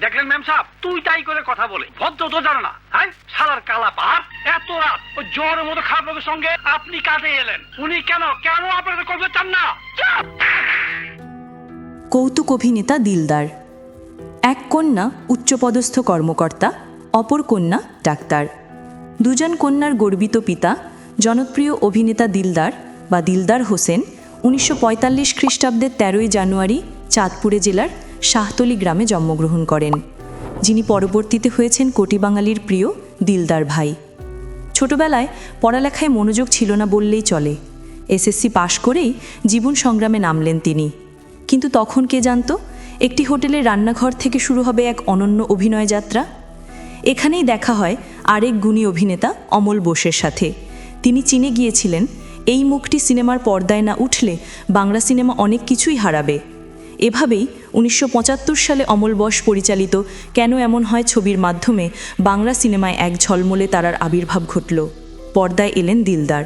দেখলেন ম্যাম সাহেব? তুই তাই করে কথা বলে। ভদ্র তো জানো না হ্যাঁ? শালার কালা পাপ এত রাত ওই জ্বরের মতো খারাপ সঙ্গে আপনি কাজে এলেন। উনি কেন কেন আপনাদের করতে চান না? কৌতুক অভিনেতা দিলদার। এক কন্যা, উচ্চপদস্থ কর্মকর্তা, অপর কন্যা, ডাক্তার। দুজন কন্যার গর্বিত পিতা, জনপ্রিয় অভিনেতা দিলদার বা দিলদার হোসেন, উনিশশো পঁয়তাল্লিশ খ্রিস্টাব্দের তেরোই জানুয়ারি চাঁদপুরে জেলার শাহতলি গ্রামে জন্মগ্রহণ করেন। যিনি পরবর্তীতে হয়েছেন কোটি বাঙালির প্রিয় দিলদার ভাই। ছোটবেলায় পড়ালেখায় মনোযোগ ছিল না বললেই চলে। এসএসসি পাশ করেই জীবন সংগ্রামে নামলেন তিনি। কিন্তু তখন কে জানতো, একটি হোটেলের রান্নাঘর থেকে শুরু হবে এক অনন্য অভিনয় যাত্রা। এখানেই দেখা হয় আরেক গুণী অভিনেতা অমল বোসের সাথে। তিনি চিনে গিয়েছিলেন, এই মুখটি সিনেমার পর্দায় না উঠলে বাংলা সিনেমা অনেক কিছুই হারাবে। এভাবেই উনিশশো পঁচাত্তর সালে অমল বস পরিচালিত কেন এমন হয় ছবির মাধ্যমে বাংলা সিনেমায় এক ঝলমলে তারার আবির্ভাব ঘটল। পর্দায় এলেন দিলদার।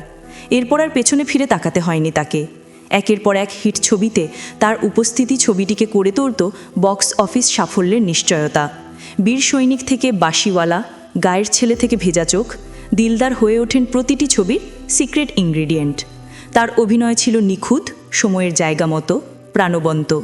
এরপর আর পেছনে ফিরে তাকাতে হয়নি তাকে। একের পর এক হিট ছবিতে তার উপস্থিতি ছবিটিকে করে তুলত বক্স অফিস সাফল্যের নিশ্চয়তা। বীর সৈনিক থেকে বাঁশিওয়ালা, গায়ের ছেলে থেকে ভেজা চোখ, দিলদার হয়ে ওঠেন প্রতিটি ছবির সিক্রেট ইনগ্রিডিয়েন্ট। তার অভিনয় ছিল নিখুঁত, সময়ের জায়গা মতো, প্রাণবন্ত।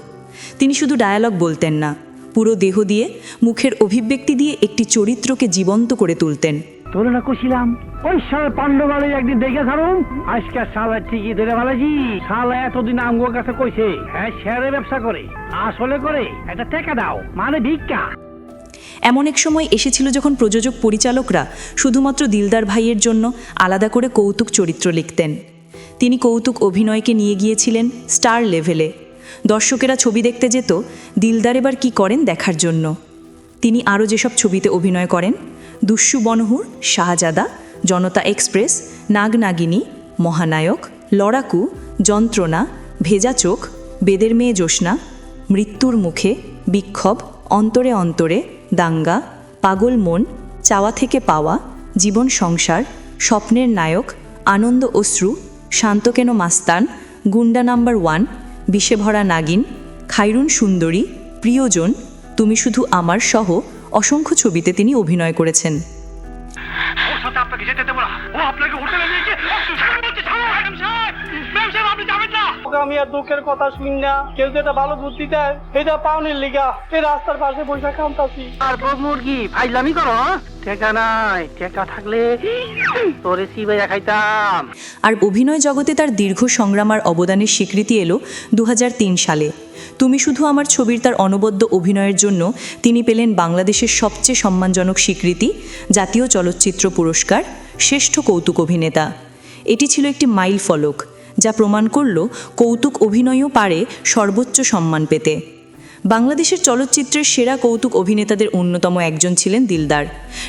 তিনি শুধু ডায়ালগ বলতেন না পুরো দেহ দিয়ে মুখের অভিব্যক্তি দিয়ে একটি চরিত্রকে জীবন্ত করে তুলতেন। তোরে না কছিলাম ওই শালা পাণ্ডবালে একদিন দেখে ছাড়ুন আজকে শালা ঠিকই ধরে ভালাজি শালা এতদিন আমগোর কাছে কইছে হ্যাঁ শেয়ারে ব্যবসা করে আসলে করে একটা টাকা দাও মানে ভিক্ষা। এমন এক সময় এসেছিল যখন প্রযোজক পরিচালকরা শুধুমাত্র দিলদার ভাইয়ের জন্য আলাদা করে কৌতুক চরিত্র লিখতেন। তিনি কৌতুক অভিনয়কে নিয়ে গিয়েছিলেন স্টার লেভেলে। দর্শকেরা ছবি দেখতে যেত, দিলদার এবার কী করেন দেখার জন্য। তিনি আরও যেসব ছবিতে অভিনয় করেন দুস্যু বনহুর, শাহজাদা, জনতা এক্সপ্রেস, নাগনাগিনী, মহানায়ক, লড়াকু, যন্ত্রণা, ভেজা চোখ, বেদের মেয়ে জ্যোৎস্না, মৃত্যুর মুখে, বিক্ষোভ, অন্তরে অন্তরে, দাঙ্গা, পাগল মন, চাওয়া থেকে পাওয়া, জীবন সংসার, স্বপ্নের নায়ক, আনন্দ অশ্রু, শান্ত কেন মাস্তান, গুন্ডা নাম্বার ওয়ান বিষে ভরা নাগিন, খাইরুন সুন্দরী, প্রিয়জন, তুমি শুধু আমার সহ অসংখ্য ছবিতে তিনি অভিনয় করেছেন। আপনাকে যেতে দেবো না। ও আপনাকে হোটেলে নিয়ে গিয়ে ম্যাম সাহেব! আপনি যাবেন না। আমি আর দুঃখের কথা শুনি না। কেউ যেটা ভালো বুদ্ধি দেয় এটা পাওনির লিগা। এই রাস্তার পাশে বসে কামতাছি। আর বউ মুরগি ফাইলামি করো টেকা নাই টেকা থাকলে তোরে সিবাইয়া খাইতাম। আর অভিনয় জগতে তার দীর্ঘ সংগ্রাম আর অবদানের স্বীকৃতি এলো দু হাজার তিন সালে। তুমি শুধু আমার ছবির তার অনবদ্য অভিনয়ের জন্য তিনি পেলেন বাংলাদেশের সবচেয়ে সম্মানজনক স্বীকৃতি জাতীয় চলচ্চিত্র পুরস্কার শ্রেষ্ঠ কৌতুক অভিনেতা। এটি ছিল একটি মাইল ফলক। যা প্রমাণ করল কৌতুক অভিনয়ও পারে সর্বোচ্চ সম্মান পেতে। বাংলাদেশের চলচ্চিত্রের সেরা কৌতুক অভিনেতাদের অন্যতম একজন ছিলেন দিলদার।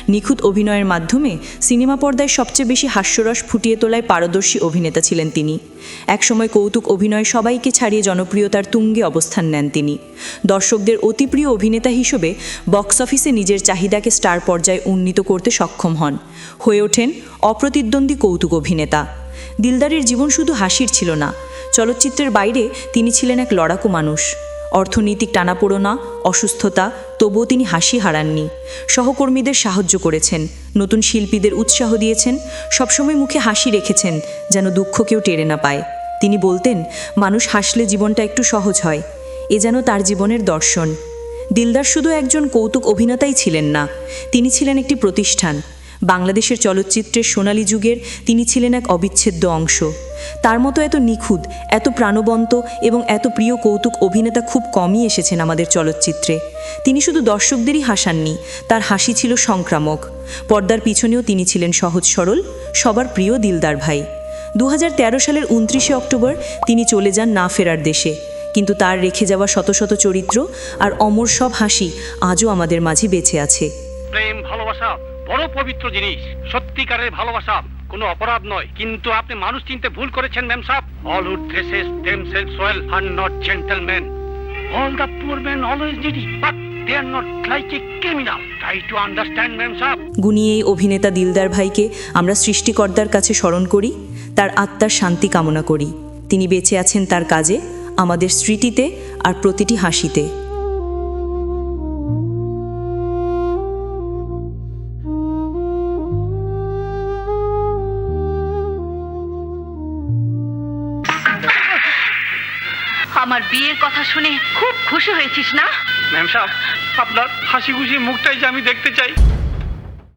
নিখুঁত অভিনয়ের মাধ্যমে সিনেমা পর্দায় সবচেয়ে বেশি হাস্যরস ফুটিয়ে তোলায় পারদর্শী অভিনেতা ছিলেন তিনি। একসময় কৌতুক অভিনয় সবাইকে ছাড়িয়ে জনপ্রিয়তার তুঙ্গে অবস্থান নেন তিনি। দর্শকদের অতি প্রিয় অভিনেতা হিসেবে বক্স অফিসে নিজের চাহিদাকে স্টার পর্যায়ে উন্নীত করতে সক্ষম হন। হয়ে ওঠেন অপ্রতিদ্বন্দ্বী কৌতুক অভিনেতা। দিলদারের জীবন শুধু হাসির ছিল না, চলচ্চিত্রের বাইরে তিনি ছিলেন এক লড়াকু মানুষ। অর্থনৈতিক টানাপোড়োনা, অসুস্থতা, তবুও তিনি হাসি হারাননি। সহকর্মীদের সাহায্য করেছেন, নতুন শিল্পীদের উৎসাহ দিয়েছেন, সবসময় মুখে হাসি রেখেছেন, যেন দুঃখ কেউ টেরে না পায়। তিনি বলতেন, মানুষ হাসলে জীবনটা একটু সহজ হয়, এ যেন তার জীবনের দর্শন। দিলদার শুধু একজন কৌতুক অভিনেতাই ছিলেন না, তিনি ছিলেন একটি প্রতিষ্ঠান। বাংলাদেশের চলচ্চিত্রের সোনালী যুগের তিনি ছিলেন এক অবিচ্ছেদ্য অংশ। তার মতো এত নিখুঁত, এত প্রাণবন্ত এবং এত প্রিয় কৌতুক অভিনেতা খুব কমই এসেছেন আমাদের চলচ্চিত্রে। তিনি শুধু দর্শকদেরই হাসাননি, তার হাসি ছিল সংক্রামক। পর্দার পিছনেও তিনি ছিলেন সহজ সরল, সবার প্রিয় দিলদার ভাই। দু হাজার তেরো সালের উনত্রিশে অক্টোবর তিনি চলে যান না ফেরার দেশে, কিন্তু তার রেখে যাওয়া শত শত চরিত্র আর অমর সব হাসি আজও আমাদের মাঝে বেঁচে আছে। প্রেম, ভালোবাসা বড় পবিত্র জিনিস। সত্যিকারের ভালোবাসা কোনো অপরাধ নয়। কিন্তু আপনি মানুষ চিনতে ভুল করেছেন, ম্যাম সাহেব। All who dresses themselves well are not gentlemen. All the poor man always needy but they are not like a criminal. Try to understand, ma'am সাহেব। গুণী এই অভিনেতা দিলদার ভাইকে আমরা সৃষ্টিকর্তার কাছে স্মরণ করি, তার আত্মার শান্তি কামনা করি। তিনি বেঁচে আছেন তার কাজে, আমাদের স্মৃতিতে আর প্রতিটি হাসিতে। আমার বিয়ের কথা শুনে খুব খুশি হয়েছিস না? ম্যাম সাহেব, আপনার হাসি খুশি মুখটাই যে আমি দেখতে চাই।